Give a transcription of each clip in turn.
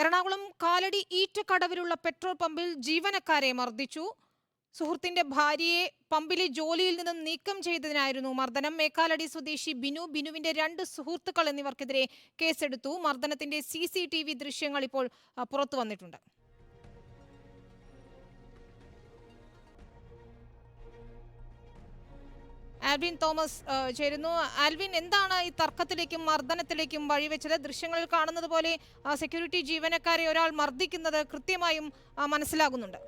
Ernakulam Kalady ഈറ്റക്കടവിലുള്ള petrol പമ്പിൽ ജീവനക്കാരെ മർദ്ദിച്ചു. സുഹൃത്തിന്റെ ഭാര്യയെ പമ്പിലെ ജോലിയിൽ നിന്നും നീക്കം ചെയ്തതിനായിരുന്നു മർദ്ദനം. മേക്കാലടി സ്വദേശി ബിനു ബിനുവിന്റെ രണ്ട് സുഹൃത്തുക്കൾ എന്നിവർക്കെതിരെ കേസെടുത്തു. മർദ്ദനത്തിന്റെ സി ദൃശ്യങ്ങൾ ഇപ്പോൾ പുറത്തു വന്നിട്ടുണ്ട്. ആൽവിൻ തോമസ് ചേരുന്നു. ആൽവിൻ എന്താണ് ഈ തർക്കത്തിലേക്കും മർദ്ദനത്തിലേക്കും വഴിവെച്ചത്? ദൃശ്യങ്ങളിൽ കാണുന്നത് പോലെ സെക്യൂരിറ്റി ജീവനക്കാരെ ഒരാൾ മർദ്ദിക്കുന്നത് കൃത്യമായും മനസ്സിലാകുന്നുണ്ട്.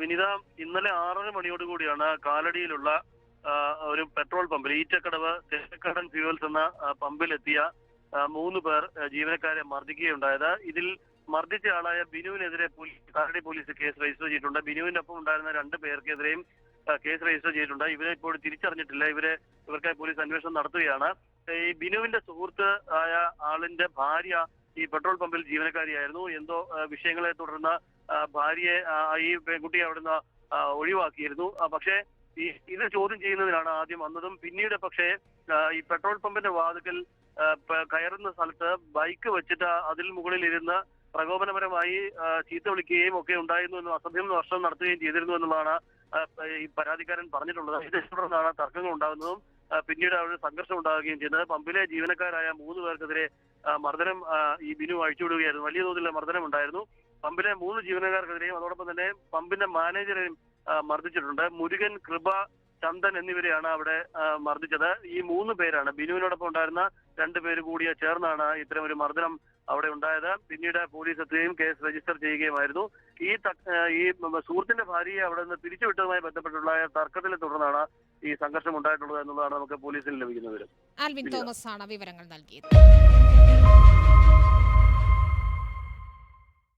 വിനിത ഇന്നലെ ആറര മണിയോട് കൂടിയാണ് കാലടിയിലുള്ള ഒരു പെട്രോൾ പമ്പിൽ ഈറ്റക്കടവ് തെക്കടൻ ഫ്യൂവൽസ് എന്ന പമ്പിലെത്തിയ മൂന്ന് പേർ ജീവനക്കാരെ മർദ്ദിക്കുകയുണ്ടായത്. ഇതിൽ മർദ്ദിച്ച ആളായ ബിനുവിനെതിരെ കാലടി പോലീസ് കേസ് രജിസ്റ്റർ ചെയ്തിട്ടുണ്ട്. ബിനുവിന്റെ ഒപ്പം ഉണ്ടായിരുന്ന രണ്ട് പേർക്കെതിരെയും കേസ് രജിസ്റ്റർ ചെയ്തിട്ടുണ്ട്. ഇവരെ ഇപ്പോൾ തിരിച്ചറിഞ്ഞിട്ടില്ല. ഇവരെ ഇവർക്കായി പോലീസ് അന്വേഷണം നടത്തുകയാണ്. ഈ ബിനുവിന്റെ സുഹൃത്ത് ആയ ആളിന്റെ ഭാര്യ ഈ പെട്രോൾ പമ്പിൽ ജീവനക്കാരിയായിരുന്നു. എന്തോ വിഷയങ്ങളെ തുടർന്ന് ഭാര്യയെ ഈ പെൺകുട്ടിയെ അവിടുന്ന് ഒഴിവാക്കിയിരുന്നു. പക്ഷേ ഈ ഇത് ചോദ്യം ചെയ്യുന്നതിനാണ് ആദ്യം വന്നതും. പിന്നീട് പക്ഷേ ഈ പെട്രോൾ പമ്പിന്റെ വാതുക്കൽ കയറുന്ന സ്ഥലത്ത് ബൈക്ക് വെച്ചിട്ട് അതിൽ മുകളിൽ ഇരുന്ന് പ്രകോപനപരമായി ചീത്ത വിളിക്കുകയും ഒക്കെ ഉണ്ടായിരുന്നു എന്നും അസഭ്യം വർഷം നടത്തുകയും ചെയ്തിരുന്നു എന്നുള്ളതാണ് ഈ പരാതിക്കാരൻ പറഞ്ഞിട്ടുള്ളത് ഇതേ തുടർന്നാണ് തർക്കങ്ങൾ ഉണ്ടാകുന്നതും പിന്നീട് അവിടെ സംഘർഷം ഉണ്ടാകുകയും ചെയ്യുന്നത്. പമ്പിലെ ജീവനക്കാരായ മൂന്ന് പേർക്കെതിരെ മർദ്ദനം ഈ ബിനു അഴിച്ചുവിടുകയായിരുന്നു. വലിയ തോതിലുള്ള മർദ്ദനം ഉണ്ടായിരുന്നു. പമ്പിലെ മൂന്ന് ജീവനക്കാർക്കെതിരെയും അതോടൊപ്പം തന്നെ പമ്പിന്റെ മാനേജറെയും മർദ്ദിച്ചിട്ടുണ്ട്. മുരുകൻ കൃപ ചന്ദൻ എന്നിവരെയാണ് അവിടെ മർദ്ദിച്ചത്. ഈ മൂന്ന് പേരാണ് ബിനുവിനോടൊപ്പം ഉണ്ടായിരുന്ന രണ്ടു പേര് കൂടിയ ചേർന്നാണ് ഇത്തരം ഒരു മർദ്ദനം അവിടെ ഉണ്ടായത്. പിന്നീട് പോലീസ് എത്തുകയും കേസ് രജിസ്റ്റർ ചെയ്യുകയുമായിരുന്നു. ഈ ഈ സുഹൃത്തിന്റെ ഭാര്യയെ അവിടെ നിന്ന് പിരിച്ചുവിട്ടതുമായി ബന്ധപ്പെട്ടുള്ള തർക്കത്തിനെ തുടർന്നാണ് ഈ സംഘർഷം ഉണ്ടായിട്ടുള്ളത് എന്നുള്ളതാണ് നമുക്ക് പോലീസിൽ ലഭിക്കുന്ന വിവരം. ആൽവിൻ തോമസ് ആണ് വിവരങ്ങൾ നൽകിയത്.